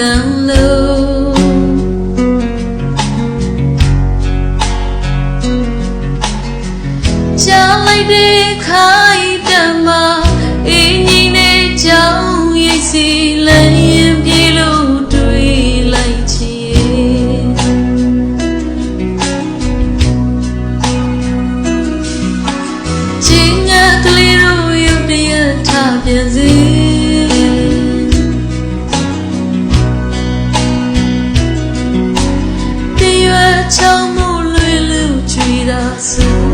down low. Just like they come. soon.